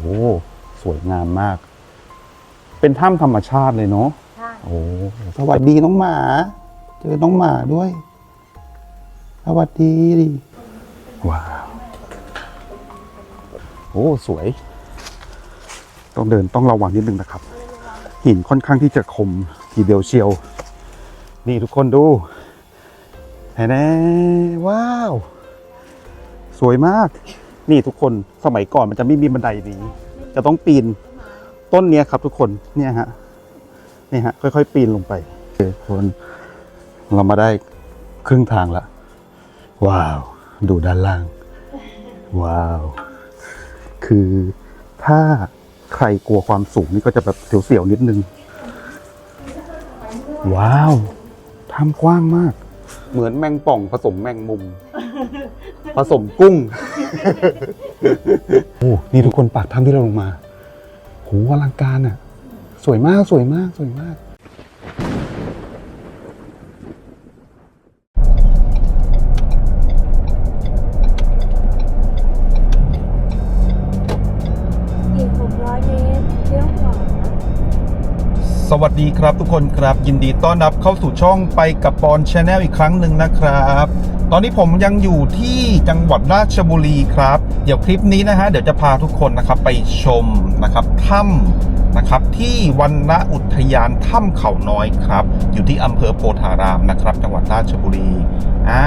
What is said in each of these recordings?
โหสวยงามมาก เป็นถ้ำธรรมชาติเลยเนาะใช่โอ้สวัสดีน้องหมา เจอน้องหมาด้วย สวัสดีดิว้าวโอ้สวย ต้องเดินต้องระวังนิดนึงนะครับ หินค่อนข้างที่จะคมทีเดียวเชียว นี่ทุกคนดูแน่ๆว้าว สวยมาก นี่ทุกคนสมัยก่อนมันจะไม่มีบันไดนี้ จะต้องปีนต้นเนี้ยครับ ทุกคนเนี่ยฮะนี่ฮะค่อยๆ ปีนลงไปโอเคคนเรามาได้ครึ่งทางละว้าว ดูด้านล่าง ว้าว คือถ้าใครกลัวความสูงนี่ก็จะแบบเสียวๆนิดนึง ว้าวถ้ำกว้างมาก เหมือนแมงป่องผสมแมงมุม ผสมกุ้ง โอ้ นี่ทุกคนปากถ้ำที่เราลงมาโหอลังการอะ สวยมากสวยมากสวยมากอีก สวัสดีครับทุกคนครับ ยินดีต้อนรับเข้าสู่ช่องไปกับปอนชาแนลอีกครั้งหนึ่งนะครับ ตอนนี้ผมยังอยู่ที่จังหวัดราชบุรีครับ เดี๋ยวคลิปนี้นะฮะเดี๋ยวจะพาทุกคนนะครับไปชมนะครับถ้ำนะครับที่วันณอุทยานถ้ำเขาน้อยครับ อยู่ที่อำเภอโพธารามนะครับ จังหวัดราชบุรีอ่า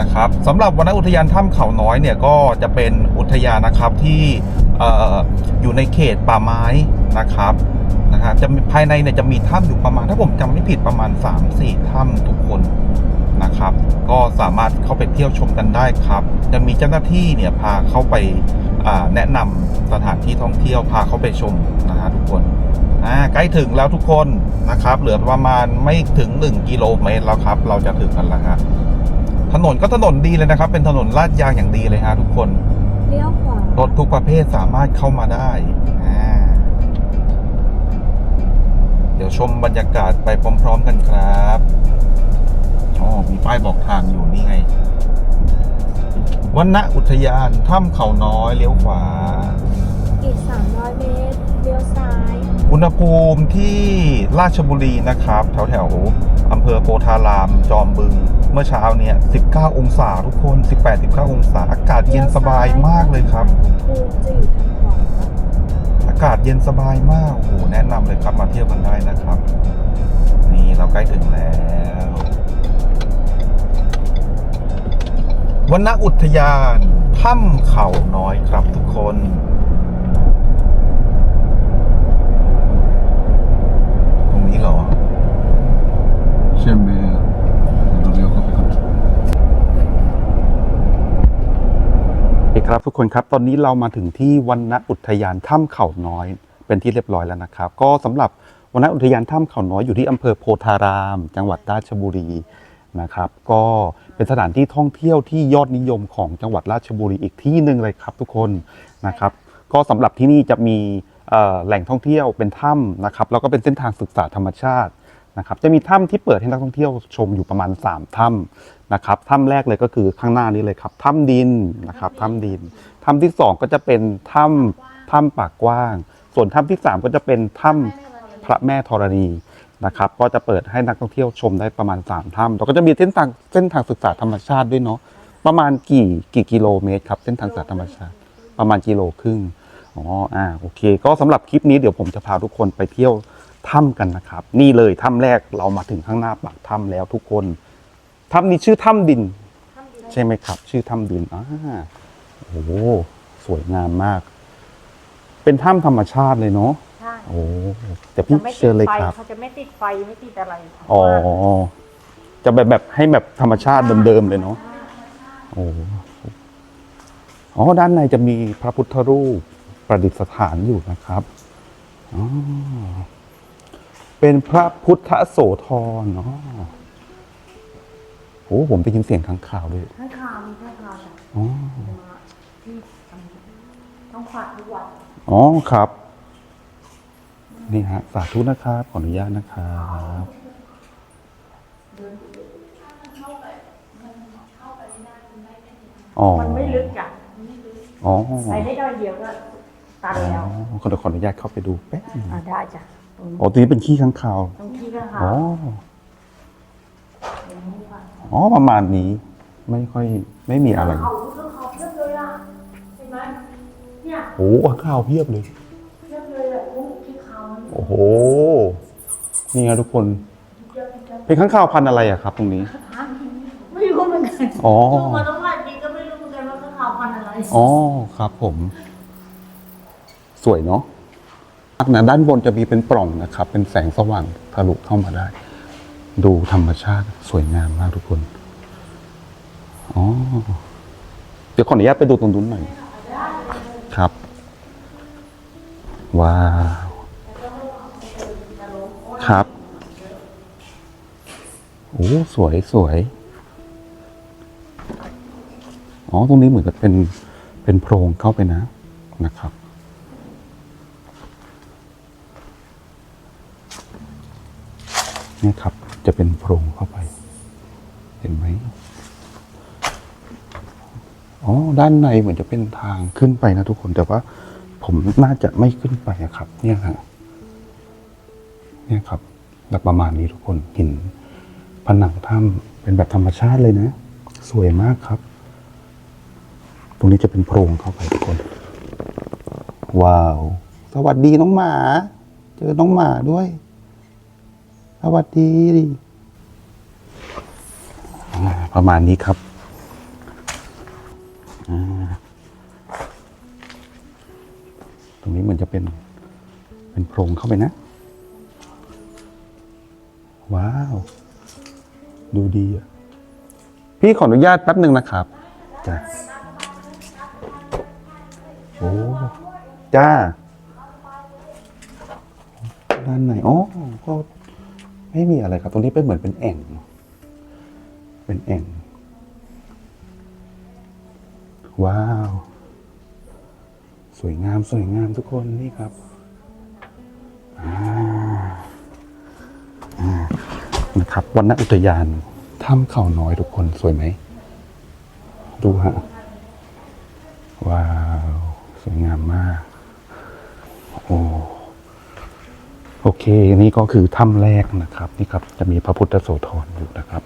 นะครับสำหรับวันณอุทยานถ้ำเขาน้อยเนี่ยก็จะเป็นอุทยานนะครับที่ออยู่ในเขตป่าไม้นะครับ นะครับจะมีภายในเนี่ยจะมีถ้ำอยู่ประมาณ ถ้าผมจำไม่ผิดประมาณ 3-4ถ้ำทุกคนนะครับ ก็สามารถเข้าไปเที่ยวชมกันได้ครับ จะมีเจ้าหน้าที่เนี่ยพาเข้าไปอ่าแนะนำสถานที่ท่องเที่ยวพาเข้าไปชมนะฮะทุกคนอ่าใกล้ถึงแล้วทุกคนนะครับ เหลือประมาณไม่ถึง 1 กิโลเมตรแล้วครับ เราจะถึงกันแล้วฮะถนนก็ถนนดีเลยนะครับ เป็นถนนลาดยางอย่างดีเลยฮะทุกคนเลี้ยวขวารถทุกประเภทสามารถเข้ามาได้ เดี๋ยวชมบรรยากาศไปพร้อม ๆ กันครับอ๋อมีป้ายบอกทางอยู่นี่ไงวันณอุทยานถ้ำเขาน้อยเลี้ยวขวา อีก 300 เมตรเลี้ยวซ้าย อุณหภูมิที่ราชบุรีนะครับ แถวแถวๆอำเภอโพธาราม จอมบึง เมื่อเช้าเนี่ย 19 องศาทุกคน 18-19 องศา อากาศเย็นสบายมากเลยครับอุณหภูมิจะอยู่ทางขวาอากาศเย็นสบายมากโอ้โหแนะนำเลยครับมาเที่ยวกันได้นะครับ นี่เราใกล้ถึงแล้ววันณอุทยานถ้ำเขาน้อยครับทุกคน ตรงนี้เหรอ ใช่ไหมอะเดี๋ยวเราเลี้ยวเข้าไปก่อน โอเคครับทุกคนครับตอนนี้เรามาถึงที่วันณอุทยานถ้ำเขาน้อย เป็นที่เรียบร้อยแล้วนะครับ ก็สำหรับวันณอุทยานถ้ำเขาน้อยอยู่ที่อำเภอโพธาราม จังหวัดราชบุรีนะครับ ก็เป็นสถานที่ท่องเที่ยวที่ยอดนิยมของจังหวัดราชบุรีอีกที่หนึ่งเลยครับทุกคนนะครับ ก็สำหรับที่นี่จะมีแหล่งท่องเที่ยวเป็นถ้ำนะครับแล้วก็เป็นเส้นทางศึกษาธรรมชาติ นะครับจะมีถ้ำที่เปิดให้นักท่องเที่ยวชมอยู่ประมาณ 3 ถ้ำนะครับถ้ำแรกเลยก็คือข้างหน้านี้เลยครับถ้ำดินนะครับถ้ำดินถ้ำที่ 2 ก็จะเป็นถ้ำถ้ำปากกว้าง ส่วนถ้ำที่ 3 ก็จะเป็นถ้ำพระแม่ธรณีนะครับก็จะเปิดให้นักท่องเที่ยวชมได้ประมาณ3ถ้ำแล้วก็จะมีเส้นทางเส้นทางศึกษาธรรมชาติด้วยเนาะประมาณกี่กี่กิโลเมตรครับเส้นทางศึกษาธรรมชาติประมาณกิโลครึ่งอ๋ออ่าโอเค ก็สำหรับคลิปนี้เดี๋ยวผมจะพาทุกคนไปเที่ยว ถ้ำกันนะครับ นี่เลยถ้ำแรกเรามาถึงข้างหน้าปากถ้ำแล้วทุกคนถ้ำนี้ชื่อถ้ำดิน ใช่ไหมครับ ชื่อถ้ำดินอ่าโอ้โหสวยงามมาก เป็นถ้ำธรรมชาติเลยเนาะใช่โอ้แต่พี่จะไม่เชิติญดเลยไฟครับเขาจะไม่ติดไฟไม่ติดอะไรอ๋อจะแบบแบบให้แบบธรรมชาติเดิมๆเลยเนาะโอ้อ๋อด้านในจะมีพระพุทธรูปประดิษฐานอยู่นะครับอ๋อ เป็นพระพุทธโสธรเนาะโอ้ผมได้ยินเสียงข้างข่าวด้วยข้างคาวมีข้างคาวจ้ะอ๋อมาที่ต้องขวาดทุกวันอ๋อครับ นี่ฮะ สาธุนะครับ ขออนุญาตนะครับอ๋อมันไม่ลึกจ้ะอ๋อไปได้ด้อยเดียวก็ตตันอ๋แล้วอขอขออนุญาตเข้าไปดูแป๊บนึง อ่าได้จ้ะตรง อ๋อตัวนี้เป็นขี้ข้างคาวตรงที่ก็ค่ะอ๋ออ๋อประมาณนี้ ไม่ค่อยไม่มีอะไรเขาเครื่องเขาเพียบเลยอะเห็นไหมเนี่ยโอ้ข้างคาวเพียบเลย เพียบเลยแบบพวกที่เขาโอ้โห นี่ไงทุกคนเป็นข้างคาวพันธุ์อะไรอะครับ ตรงนี้ ไม่รู้เหมือนกันอ๋อ ดูมาต้องหลายปีก็ไม่รู้เหมือนกันว่าข้างเขาพันธุ์อะไรอ๋อ ครับผม สวยเนาะอัก นะด้านบนจะมีเป็นปล่องนะครับ เป็นแสงสว่างทะลุเข้ามาได้ ดูธรรมชาติสวยงามมากทุกคนอ๋อเดี๋ยวขออนุญาตไปดูตรงนู้นหน่อยครับ ว้าว ครับโอ้สวยสวยอ๋อ ตรงนี้เหมือนกับเป็นเป็นโพรงเข้าไปนะนะครับ นี่ครับ จะเป็นโพรงเข้าไป เห็นไหมอ๋อด้านในเหมือนจะเป็นทางขึ้นไปนะทุกคนแต่ว่า ผมน่าจะไม่ขึ้นไปอะครับ เนี่ยฮะเนี่ยครับแบบประมาณนี้ทุกคนหินผนังถ้ำเป็นแบบธรรมชาติเลยนะ สวยมากครับ ตรงนี้จะเป็นโพรงเข้าไปทุกคน ว้าว สวัสดีน้องหมา เจอน้องหมาด้วย วัสดีประมาณนี้ครับตรงนี้เหมือนจะเป็นเป็นโพรงเข้าไปนะ ว้าว ดูดีอะ พี่ขออนุญาตแป๊บหนึ่งนะครับจ้ะโอ้จ้าด้านในอ๋อก็ ไม่มีอะไรครับ ตรงนี้เป็นเหมือนเป็นแอ่ง เป็นแอ่ง ว้าว สวยงามสวยงามทุกคนนี่ครับนะครับวันณอุทยานถ้ำเขาน้อยทุกคนสวยไหม ดูฮะ ว้าว สวยงามมาก โอ้ โอเค นี่ก็คือถ้ำแรกนะครับ นี่ครับ จะมีพระพุทธโสธรอยู่นะครับ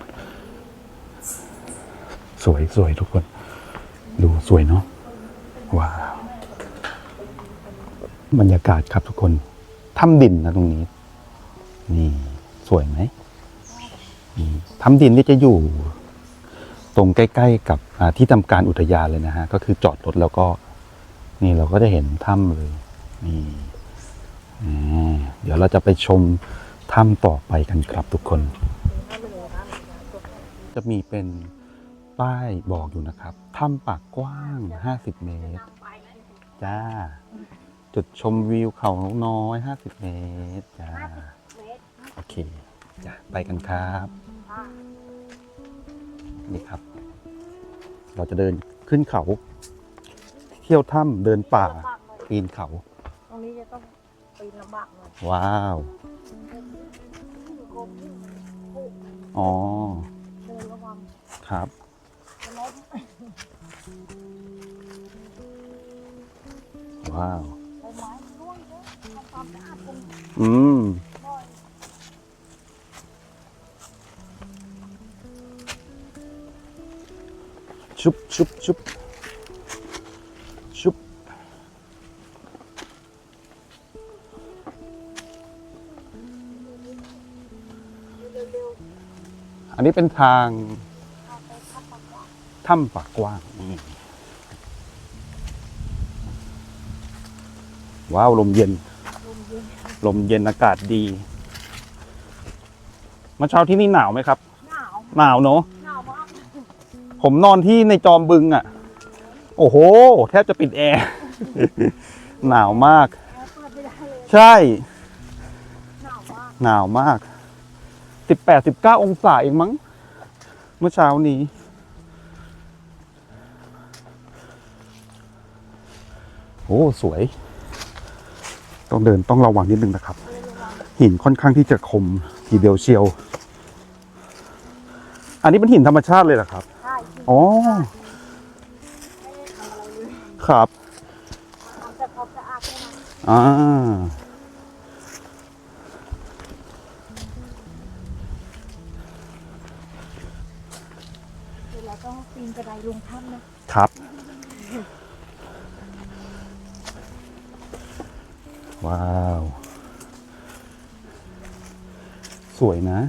สวยสวยทุกคน ดูสวยเนาะว้าวบรรยากาศครับทุกคนถ้ำดินนะตรงนี้ นี่สวยไหมถ้ำดินนี่จะอยู่ ตรงใกล้ ๆ กับที่ทำการอุทยานเลยนะฮะ ก็คือจอดรถแล้วก็ นี่เราก็จะเห็นถ้ำเลยนี่ เดี๋ยวเราจะไปชมถ้ำต่อไปกันครับทุกคน จะมีเป็นป้ายบอกอยู่นะครับถ้ำปากกว้าง 50 เมตร จ้า จุดชมวิวเขาน้อย 50 เมตร จ้า โอเค จ้าไปกันครับ นี่ครับ เราจะเดินขึ้นเขา เที่ยวถ้ำเดินป่าปีนเขา ตรงนี้จะต้อง ปีนลำบากหน่อยว้าวอ๋อ เดินระวังครับ จะล้มว้าว ใบไม้ร่วงเยอะทำความสะอาดตรงอืมบ่อยชุบชุบชุบชุบ อันนี้เป็นทางถ้ำปากกว้างนี่ว้าวลมเย็น ลมเย็นอากาศดีเมื่อเช้าที่นี่หนาวไหมครับ หนาว หนาวเนอะหนาวมากผมนอนที่ในจอมบึงอะ่ะ โอ้โห แทบจะปิดแอร์ หนาวมากแอร์เปิดไม่ได้เลยใช่ หนาวมากหนาวมาก สิบแปดสิบเก้าองศาเองมั้ง เมื่อเช้านี้ โอ้ สวย ต้องเดินต้องระวังนิดนึงนะครับ หินค่อนข้างที่จะคมทีเดียวเชียว อันนี้เป็นหินธรรมชาติเลยเหรอครับใช่อ๋อไม่ได้ทำอะไรเลยครับทำแต่ความสะสะอา ครับ ว้าว สวยนะ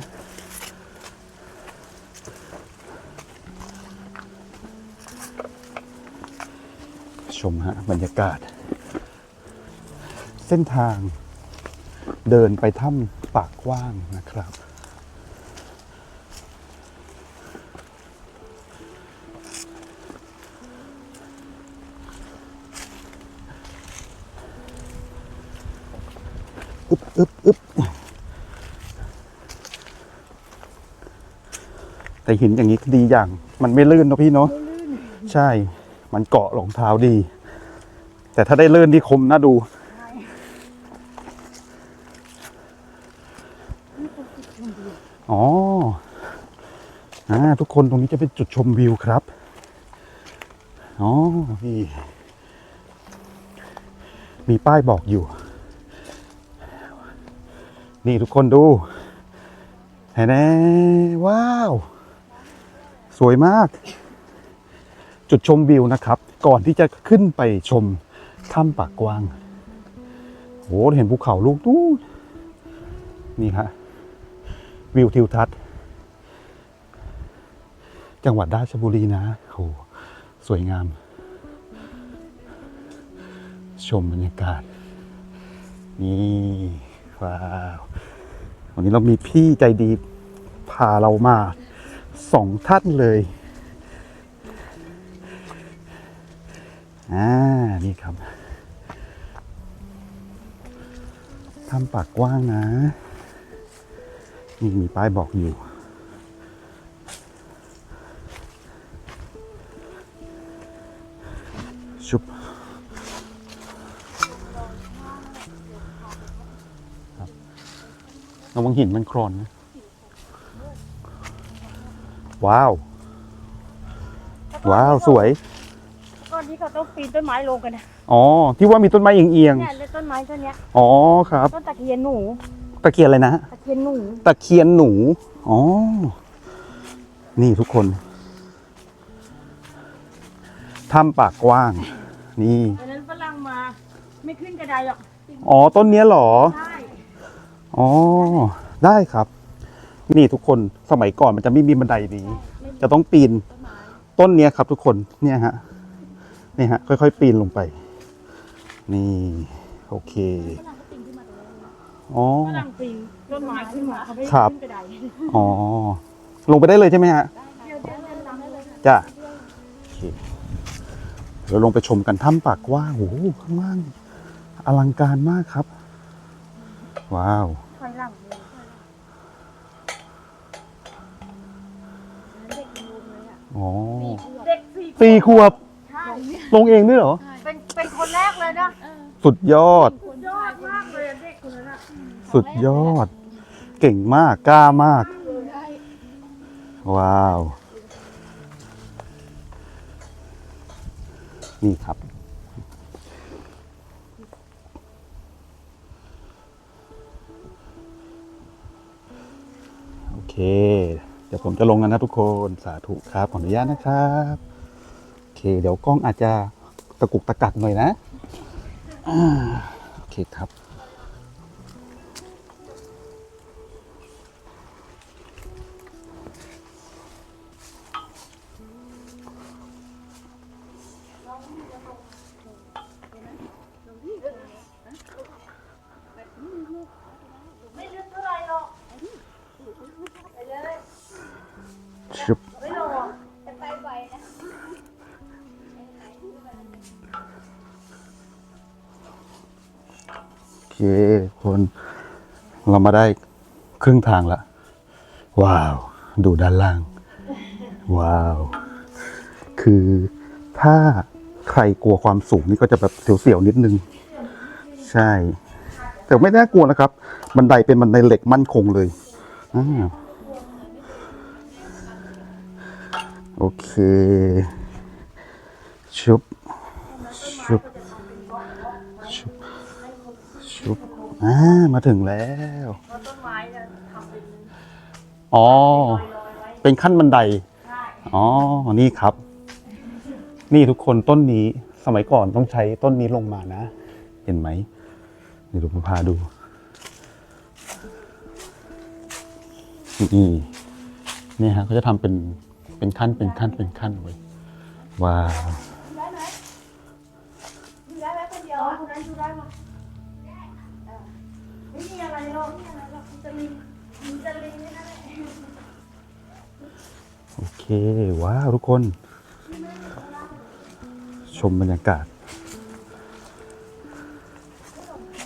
ชมฮะ บรรยากาศ เส้นทางเดินไปถ้ำปากกว้างนะครับ อึบอึบอึบแต่หินอย่างนี้ดีอย่าง มันไม่ลื่นนะพี่เนาะใช่ มันเกาะรองเท้าดี แต่ถ้าได้ลื่นที่คมน่าดูอ๋ออ่าทุกคนตรงนี้จะเป็นจุดชมวิวครับ อ๋อนี่มีป้ายบอกอยู่ นี่ทุกคนดูเห็นไหมว้าว สวยมาก จุดชมวิวนะครับ ก่อนที่จะขึ้นไปชมถ้ำปากกว้างโอ้เห็นภูเขาลูกนู้นนี่ฮะวิวทิวทัศน์ จังหวัดราชบุรีนะโหสวยงาม ชมบรรยากาศ นี่ ว้าววันนี้เรามีพี่ใจดีพาเรามาสองท่านเลยอ่านี่ครับทำปากกว้างนะนี่มีป้ายบอกอยู่ ระวังหินมันโครนนะ ว้าว ว้าว สวยก้อนนี้ก็ต้องปีนต้นไม้ลงกันนะอ๋อ ที่ว่ามีต้นไม้เอียงเนี่ยเลยต้นไม้ต้นเนี้ยๆอ๋อครับ ต้นตะเคียนหนูตะเคียนอะไรนะตะเคียนหนูตะเคียนหนู อ๋อ นี่ทุกคน ถ้ำปากกว้าง นี่ตอนนั้นฝรั่งมา ไม่ขึ้นกระไดหรอกอ๋อ ต้นเนี้ยเหรอ ใช่ อ๋อ ได้ครับ นี่ทุกคนสมัยก่อนมันจะไม่มีบันไดนี้ จะต้องปีนต้นเนี้ยครับ ทุกคนเนี่ยฮะนี่ฮะ ค่อยๆ ปีนลงไป นี่ โอเคฝรั่งก็ปีนขึ้นมาตรงนี้อ๋อฝรั่งปีนต้นไม้ขึ้นมาเขาไม่ครับขึ้นกระไดอ๋อ ลงไปได้เลยใช่ไหมฮะเดี๋ยวเดินเดินตามได้เลยค่ะจ้ะโอเคเดี๋ยวลงไปชมกันถ้ำปากกว้างโอ้โหข้างล่างอลังการมากครับ ว้าว ถอยหลังเลยเด็กยังลงเลย อะอ๋อเด็กสี่สี่ขวบใช่ลงเองด้วยเหรอ เป็นเป็นคนแรกเลยนะสุดยอด สุดยอดมากเลยอะเด็กคนนั้นอะสุดยอด เก่งมากกล้ามาก ว้าว นี่ครับ โอเคเดี๋ยวผมจะลงกันนะทุกคนสาธุครับขออนุญาตนะครับโอเค เดี๋ยวกล้องอาจจะตะกุกตะกักหน่อยนะโอเคครับ มาได้ครึ่งทางละ ว้าว ดูด้านล่าง ว้าว คือถ้าใครกลัวความสูงนี่ก็จะแบบเสียวๆนิดนึง ใช่ แต่ไม่น่ากลัวนะครับ บันไดเป็นบันไดเหล็กมั่นคงเลยอโอเค ชุบ ชุบ อ่ามาถึงแล้วเพราะต้นไม้จะทำเป็นอ๋อ ลอยๆไว้เป็นขั้นบันได ใช่อ๋อ นี่ครับ นี่ทุกคนต้นนี้สมัยก่อนต้องใช้ต้นนี้ลงมานะ เห็นไหมเดี๋ยวผมพาดู นี่นี่ฮะเขาจะทำเป็นเป็นขั้นเป็นขั้นเป็นขั้นไว้ว้าว ว้าวทุกคน ชมบรรยากาศ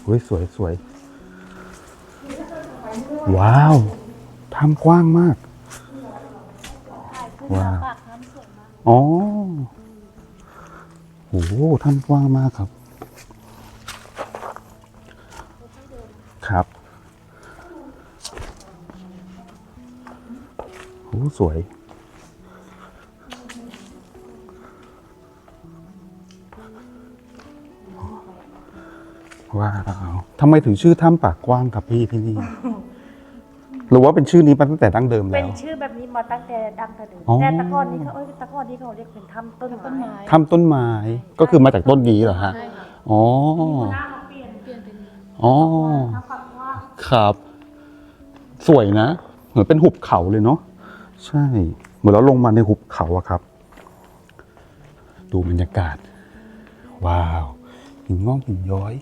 เฮ้ยสวยสวยว้าวถ้ำกว้างมาก ว้าวปากน้ำสวยมากอ๋อโหถ้ำกว้างมากครับ ครับโหสวย ว้าวทำไมถึงชื่อถ้ำปากกว้างครับพี่ที่นี่ หรือว่าเป็นชื่อนี้มาตั้งแต่ดั้งเดิมเป็แล้นว ชื่อแบบนี้มาตั้งแต่ดังแต่เดิมอ๋อ แต่ตะกอนนี้เขาเอ้ยตะกอนนี้เขาเรียกเป็นถ้ำต้นไม้ถ้ำต้นไม้ก็คือมาจากต้นนี้เหรอฮะ ใช่ค่ะอ๋อ หน้ามาเปลี่ยนเปลี่ยนเป็นอ๋อ ถ้ำปากกว้างครับ สวยนะ เหมือนเป็นหุบเขาเลยเนาะใช่ เหมือนเราลงมาในหุบเขาอะครับ ดูบรรยากาศ ว้าวหินงอกหินย้อย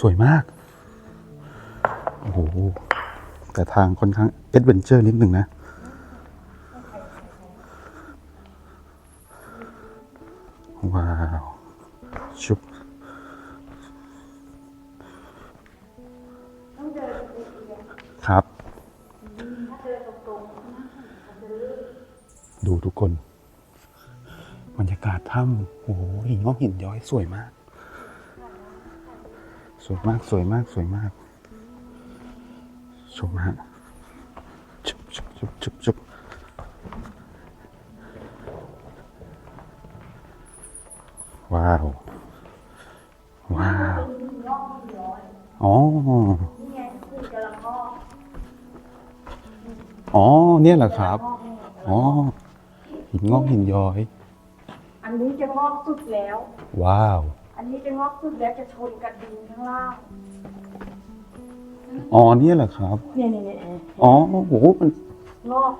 สวยมาก โอ้โห แต่ทางค่อนข้างเอ็ดเวนเจอร์นิดหนึ่งนะ ว้าว ชุบครับ ดูทุกคน บรรยากาศถ้ำโอ้โหหินงอกหินย้อยสวยมาก สวยมากสวยมากสวยมากชมฮะชุบชุบชุบชุบชุบว้าว ว้าวอ๋อๆนี่ไงคือกระรอกอ๋อ เนี่ยเหรอครับ อ๋อ หินงอกหินย้อย อันนี้จะงอกสุดแล้ว ว้าว อันนี้จะงอกสุดแล้วจะชนกับดินข้างล่าง อ๋อเนี่ยเหรอครับ เนี่ยเนี่ยเนี่ยอ๋อโอ้โหมันงอก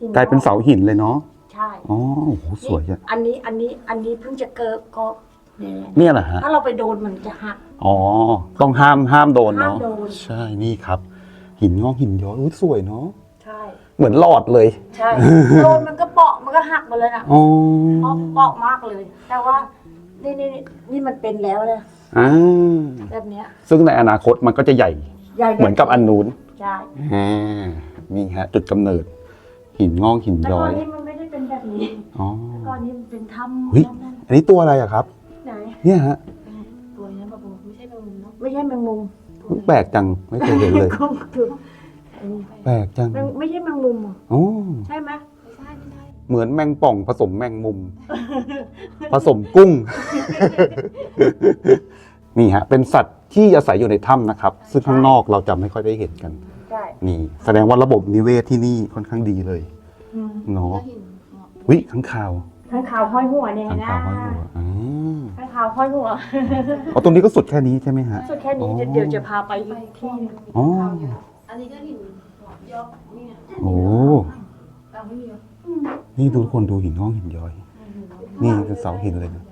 หิกลายเป็นเสาหินเลยเนาะใช่อ๋อโอ้โหสวยอะอันนี้อันนี้อันนี้เพิ่งจะเกิดก็เนี่ยเนี่ยเหรอฮะถ้าเราไปโดนมันจะหัก อ๋อต้องห้ามห้ามโดนเนาะห้ามโดน ใช่นี่ครับ หินงอกหินย้อยอุ้ยสวยเนาะใช่ เหมือนหลอดเลยใช่ โดนมันก็เปาะมันก็หักหมาเลยนะอ๋อเปาะเปาะมากเลย แต่ว่า นี่นี่นี่นี่มันเป็นแล้วเลยอ่าแบบเนี้ยซึ่งในอนาคตมันก็จะใหญ่ ใหญ่เหมือนกับอันนู้นใช่อ่านี่ฮะ จุดกำเนิด หินงอกหินแต่ย้ก่ออนยนี้มันไม่ได้เป็นแบบนี้อ๋อก่อนนี้มันเป็นถ้ำเฮ้ยนั่นอันนี้ตัวอะไรอะครับไหนเนี่ยฮะตัวนี้แบบไม่ใช่แมงมุมเนาะไม่ใช่แมงมุมแปลกจังไม่เคยเห็นเลยก็คืออันนี้แปลกจังแมงไม่ใช่แมงมุมเหรออ๋อใช่ไหมไม่ใช่ไม่ใช่ เหมือนแมงป่องผสมแมงมุม ผสมกุ้ง นี่ฮะ เป็นสัตว์ที่อาศัยอยู่ในถ้ำนะครับ ซึ่งข้างนอกเราจะไม่ค่อยได้เห็นกัน ใช่นี่ แสดงว่าระบบนิเวศที่นี่ค่อนข้างดีเลยอืมเนาะแล้วหินเงาะวิข้างข่าวข้างขาวห้อยหัวเนี่ยข้างนะข่าวห้อยหัวอ๋อข้างขาวห้อยหัวอ๋อตรงนี้ก็สุดแค่นี้ใช่ไหมฮะ สุดแค่นี้อ๋อเดี๋ยวจะพาไปอีกที่หนึ่งอ๋ออันนี้ก็หินยอกนี่ไงโอ้เราไม่มี นี่ทุกคนดูหินงอกหินย้อย นี่คือเสาหินเลยนะ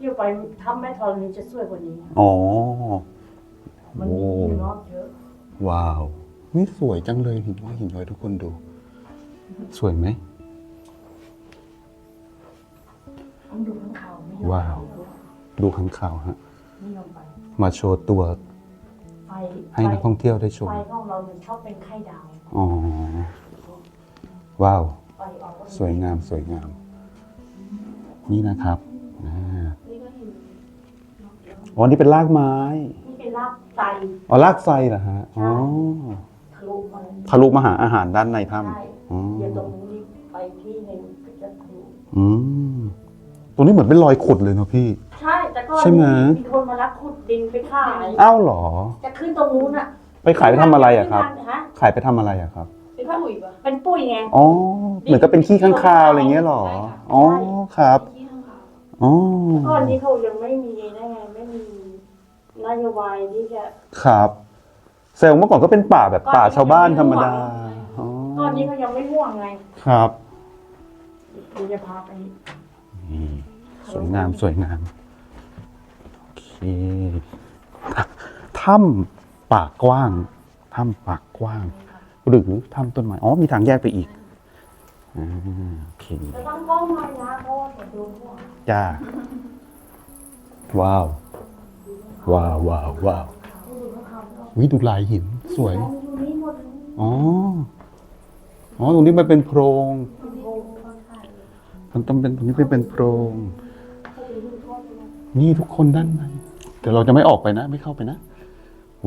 เดี๋ยวไปทำแม่ธรณีจะสวยกว่านี้ อ๋อมันโอ้มีงอกเยอะว้าวนี่สวยจังเลยหินงอกหินย้อยทุกคนดู สวยไหม ต้องดูข้างขาวไม่ยอมว้าว ดูข้างข่าวฮะ ไม่ยอมไปมาโชว์ตัวไฟให้นักท่องเที่ยวได้ชมไฟของเรามันชอบเป็นไข่ดาว อ๋อ ว้าวไฟออกก็ สวยงามสวยงาม นี่นะครับอ่านี่ก็หินอ๋อนี่เป็นรากไม้ นี่เป็นรากไตอ๋อรากไทรเหรอฮะอ๋อทะลุมาทะลุมาหาอาหารด้านในถ้ใช่ำอ๋อ เดี๋ยวตรงนี้ไปที่หนึ่งก็จะทะลุอืมตรงนี้เหมือนเป็นรอยขุดเลยเนาะพี่ใใช่ แต่ก่อนใช่ไหม มีคนมารับขุดดินไปขายอ้าวเหรอ จะขึ้นตรงนู้นอะไปขายไปทำอะไรอะครับฮะขายไปทำอะไรอะครับ เป็นปุ๋ยปะเป็นปุ๋ยไง อ๋อ เหมือนกับเป็นขี้ข้างคาวอะไรเงี้ยเหรอ อ๋อครับ ที่ข้างขาวอ๋อก่อนนี้เขายังไม่มีได้ไงไม่มีนโยบายที่จะ ครับแสดงว่าเมื่อก่อนก็เป็นป่าแบบป่าชาวบ้านธรรมดาอ๋อก่อนนี้เขายังไม่ห่วงไงครับ เดี๋ยวจะพาไปนี่สวยงามสวยงามโอเคถ้ำปากกว้างถ้ำปากกว้าง หรือถ้ำต้นไม้อ๋อมีทางแยกไปอีก อ่าโอเคจะต้องก้มหน่อยนะเพราะว่าจะดูห่วงจ้า ว้าว ว้าวว้าวว้าววิดูลายหิน สวยมองอยู่นี่หมดเลยอ๋อ อ๋อ ตรงนี้มันเป็นโพรงโอ้โหคนไทยมันต้องเป็นตรงนี้เป็นโพรง เขาไปดูทั่วไปหมดนี่ทุกคนด้านในแต่เราจะไม่ออกไปนะ ไม่เข้าไปนะ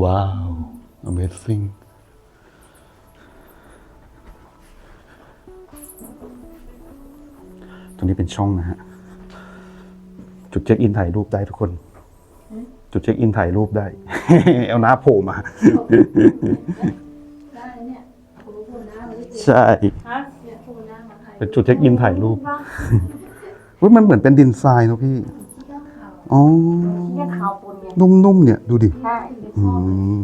ว้าว amazing รงนี้เป็นช่องนะฮะ จุดเช็คอินถ่ายรูปได้ทุกคน จุดเช็คอินถ่ายรูปได้ เอาหน้าโผล่มา ได้เนี่ยผมรู้คนหน้ามาที่ใช่ ฮะเนี่ยคนหน้ามาไทยเป็นจุดเช็คอินถ่ายรูปว่าเฮ้ยมันเหมือนเป็นดินทรายเนอะพี่ ที่ข้างขาวอ๋อเนี่ยขาวปนไงนุ่มๆเนี่ยดูดิ ใช่อืม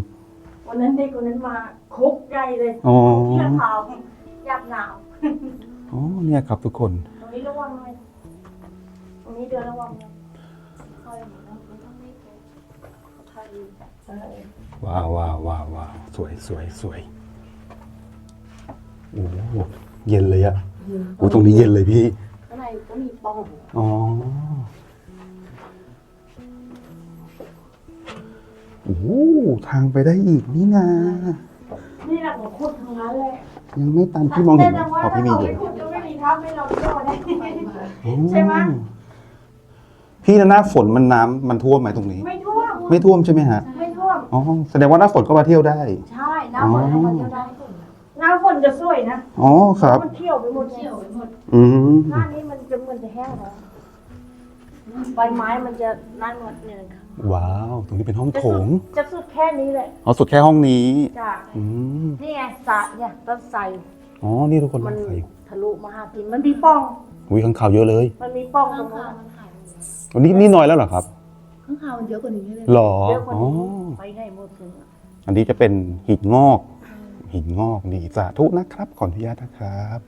วันนั้นเด็กคนนั้นมาคุกใหญ่เลยอ๋อที่ขาวอยากหนาว อ๋อเนี่ยครับทุกคนตรง นี้ระวังหน่อยตรงนี้เดินระวังหน่อยคอยเหมือนเราไม่ต้องไม่โกงไทยเออว้าวว้าวว้าวว้าวสวยสวยสวยโอ้โหเย็นเลยอะโอ้ตรงนี้เย็นเลยพี่ ข้างในก็มีปล่องอ๋อ โอ้โหทางไปได้อีกนี่นา นี่แหละของคุดทั้งนั้นเลยยังไม่ตันพี่มองเห็นไหมแต่ว่าพอพี่มีอยู่ถ้า เราไม่ขุดก็ไม่มีทับให้เราเที่ยวได้ไปมาอ๋อใช่ไหมพี่นะหน้าฝนมันน้ำมันท่วมไหมตรงนี้ ไม่ท่วมไม่ท่วมใช่ไหมฮะไม่ท่วม อ๋อแสดงว่าหน้าฝนก็มาเที่ยวได้ ใช่หน้าฝนอ๋อมันจะได้หน้าฝนจะสวยนะอ๋อครับ มันเที่ยวไปหมดเที่เที่ยยววไปหมดอืมหน้านี้มันจะเหมือนจะแห้งแล้วใบไม้มันจะนั่นหมดเนี่ยค่ะว้าว ตรงนี้เป็นห้องจะโถสุดงจะสุดแค่นี้แหละอ๋อสุดแค่ห้องนี้จ้ะอืมนี่ไงสระเนี่ยต้นไทรอ๋อนี่ทุกคนมัน ใส่ ทะลุมาหากินมันมีป้อง อุ้ยข้างข่าวเยอะเลยมันมีป้องตรข้างงนู้ขานวมันหายไปหมดวันนี้นี่น้อยแล้วเหรอครับข้างขาวมันเยอะกว่านี้เลยหรอเยอะกว่าอ๋อนี้ไปไหนหมดเลยอันนี้จะเป็นหินงอก หินงอกนี่สาธุนะครับ ขออนุญาตนะครับ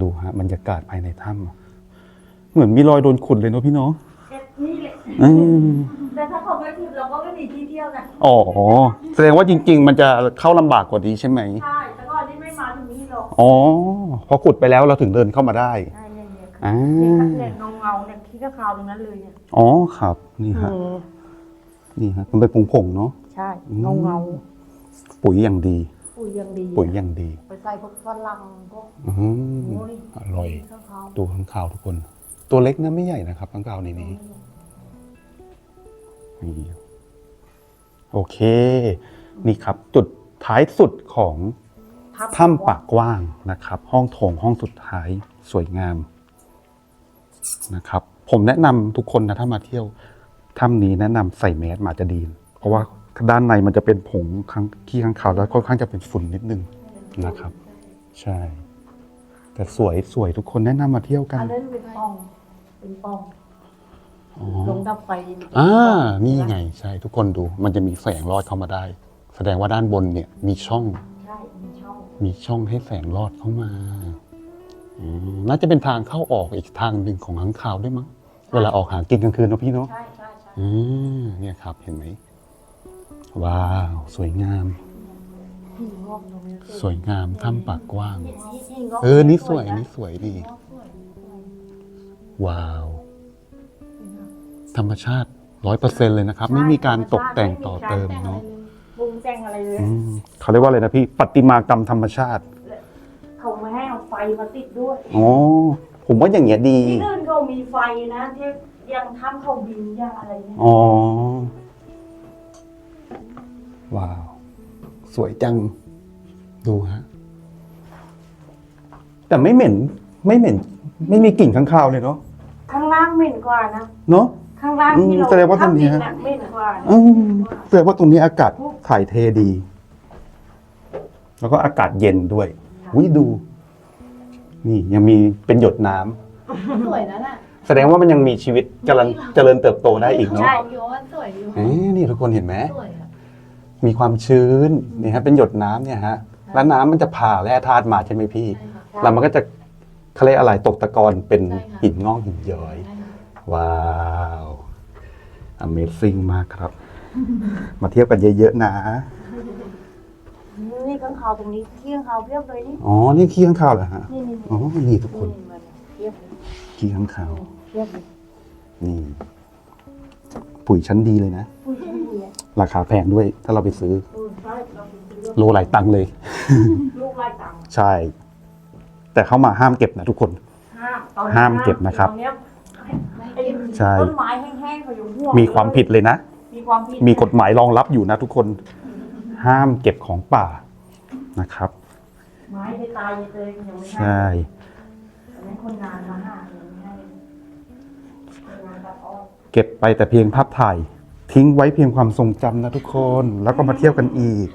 ดูฮะบรรยากาศภายในถ้ำเหมือนมีรอยโดนขุดเลยเนาะพี่เนาะเก็บนี่แหละอืมแต่ถ้าเขาไม่ขุดเราก็ไม่มีที่เที่ยวนะอ๋อแสดงว่าจริง ๆ มันจะเข้าลำบากกว่านี้ใช่ไหม ใช่ อกอ๋อพอขุดไปแล้วเราถึงเดินเข้ามาได้ใช่เนี่ยเนี่ยอ่า เนี่ยเงาเงาๆเนี่ยที่ก็ขาวตรงนั้นเลยเนี่ยอ๋อครับนี่ฮะอืมนี่ฮะมันเป็นผงผงๆเนาะ ใช่อืมเงาเงาปุ๋ยอย่างดี ๆปุ๋ยยังดีปุ๋ยอย่างดีไปใส่พวกฝรั่งพวกอืมโอ้ยอร่อยข้างเขาตัวข้างข่าวทุกคน ตัวเล็กนะไม่ใหญ่นะครับข้างข่าวในนี้นี่โอเค นี่ครับ จุดท้ายสุดของ ถ้ำปากกว้างนะครับ ห้องโถงห้องสุดท้ายสวยงามนะครับ ผมแนะนำทุกคนนะถ้ามาเที่ยวถ้ำนี้แนะนำใส่แมสมาจะดี เพราะว่าด้านในมันจะเป็นผงข้างขี้ข้างขาวแล้วค่อนข้างจะเป็นฝุ่นนิดนึงนะครับ ใช่ แต่สวยสวยทุกคนแนะนำมาเที่ยวกันอันนั้นเป็นปล่อง เป็นปล่องอ๋อ ลงดับไฟดินอ่า นี่ไงใช่ทุกคนดู มันจะมีแสงลอดเข้ามาได้ แสดงว่าด้านบนเนี่ยมีช่องใช่มีช่อง มีช่องให้แสงลอดเข้ามาอืมน่าจะเป็นทางเข้าออกอีกทางหนึ่งของข้างคาวด้วยมั้ง เวลาออกหากินกลางคืนเนอะพี่เนาะใช่ใช่ใช่อืมเนี่ยครับเห็นไหมว้าว สวยงามหินงอกตรงนี้สวยงามถ้ำปากกว้างเห็นนี่หินงอกเออ นี่สวยนะนี่สวยดีว้าว ธรรมชาติร้อยเปอร์เซ็นเลยนะครับ ไม่มีการตกแต่งต่อเติมเนาะปรุง แต่งอะไรเลยอืมเขาเรียกว่าอะไรนะพี่ปฏิมากรรมธรรมชาติเขาไม่ให้เอาไฟมาติดด้วยอ๋อผมว่าอย่างเงี้ยดีที่อื่นเขามีไฟนะที่ยังทำเขาบินยังอะไรเนี่ยอ๋อว้าว สวยจัง ดูฮะ แต่ไม่เหม็น ไม่เหม็น ไม่มีกลิ่นข้างคาวเลยเนาะข้างล่างเหม็นกว่านะ เนาะ ข้างล่างที่เราอืมแสดงว่าตรงเนี้ยทำดิะเม่นกว่าอืมแสดงว่าตรงนี้อากาศถ่ายเทดี แล้วก็อากาศเย็นด้วยวิดู นี่ยังมีเป็นหยดน้ำสวยนะน่ะแสดงว่ามันยังมีชีวิตกำลังเจริญเติบโตได้อีกเนาะใช่โยนสวยอยู่เอ๊ะนี่ทุกคนเห็นไหม สวยอะมีความชื้นนี่ฮะเป็นหยดน้ำเนี่ยฮะแล้วน้ำมันจะผ่าแร่ธาตุมาใช่ไหมพี่ ใช่ค่ะ แล้วมันก็จะเขาเรียกอะไรตกตะกอนเป็นใช่ค่ะ หินงอกหินย้อย ใช่ค่ะ ว้าว Amazing มากครับ มาเที่ยวกันเยอะๆนะ นี่ข้างเขาตรงนี้ที่ข้างเขาเพียบเลยนี่ อ๋อ นี่ขี้ข้างคาวเหรอฮะ นี่นี่อ๋อ นี่ทุกคนนี่มันเพียบเลยขี้ข้างคาว เพียบเลยนี่ ปุ๋ยชั้นดีเลยนะ อุ้ยอุ้ยราคาแพงด้วย ถ้าเราไปซื้อ อุ้ยใช่เราไปซื้อโลหลายตังค์เลย ลูกไล่ตังค์ใช่ แต่เขามาห้ามเก็บนะทุกคน ห้ามตอนนี้ห้ามเก็บนะครับ ตอนเนี้ยไอ้ ใช่ ต้นไม้แห้งๆเขาอยู่ห่วงมีความผิดเลยนะ มีความผิดมีกฎหมายรองรับอยู่นะทุกคน ห้ามเก็บของป่านะครับ ไม้ที่ตายเลยยังไม่ใช่ แต่นั้นคนงานมาหายังไม่ให้คนงานตัดอ้อยเก็บไปแต่เพียงภาพถ่าย ทิ้งไว้เพียงความทรงจำนะทุกคน แล้วก็มาเที่ยวกันอีก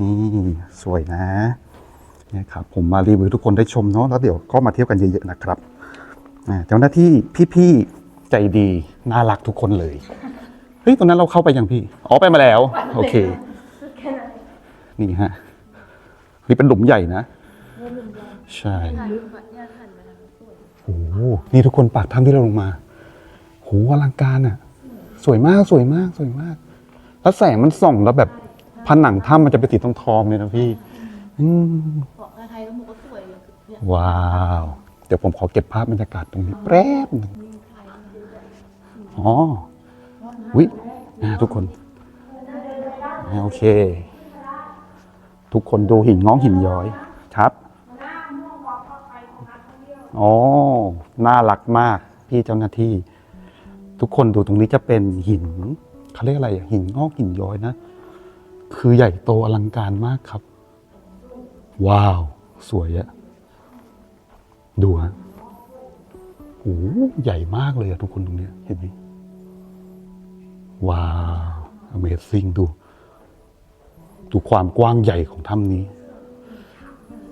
นี่สวยนะเนี่ยครับผมมารีวิวให้ทุกคนได้ชมเนาะแล้วเดี๋ยวก็มาเที่ยวกันเยอะๆนะครับอ่า เจ้าหน้าที่พี่ๆใจดีน่ารักทุกคนเลยเฮ้ยตรงนั้นเราเข้าไปยังพี่อ๋อไปมาแล้ว โอเคแค่นั้นนี่ฮะนี่เป็นหลุมใหญ่นะใช่ถ่ายรูปแบบเนี่ยหันมาทางสวยโอ้โหนี่ทุกคนปากถ้ำที่เราลงมาโหอลังการอะ สวยมากสวยมากสวยมาก แล้วแสงมันส่องแล้วแบบผนังถ้ำมันจะเป็นสีทองทองๆเลยนะพี่ อืมเกาะไทยก็บอกว่าสวยเลยเนี่ยว้าว เดี๋ยวผมขอเก็บภาพบรรยากาศตรงนี้แป๊บหนึงอ๋อวิอ่าทุกคนอ่าโอเค ทุกคนดูหินง้องหินย้อยครับอ๋อน่ารักมากพี่เจ้าหน้าที่ ทุกคนดูตรงนี้จะเป็นหินเขาเรียกอะไรอะหินงอกหินย้อยนะ คือใหญ่โตอลังการมากครับ ว้าว สวยอะ ดูฮะโอ้ใหญ่มากเลยอะทุกคนตรงเนี้ยเห็นไหมว้าว Amazing ดู ดูความกว้างใหญ่ของถ้ำนี้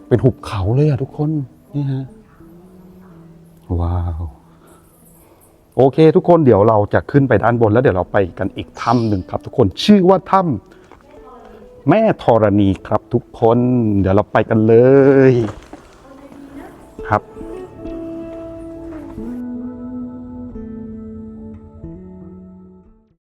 เป็นหุบเขาเลยอะทุกคน นี่ฮะ ว้าว โอเค ทุกคนเดี๋ยวเราจะขึ้นไปด้านบนแล้วเดี๋ยวเราไปกันอีกถ้ำหนึ่งครับ ทุกคนชื่อว่าถ้ำแม่ธรณีครับทุกคน เดี๋ยวเราไปกันเลย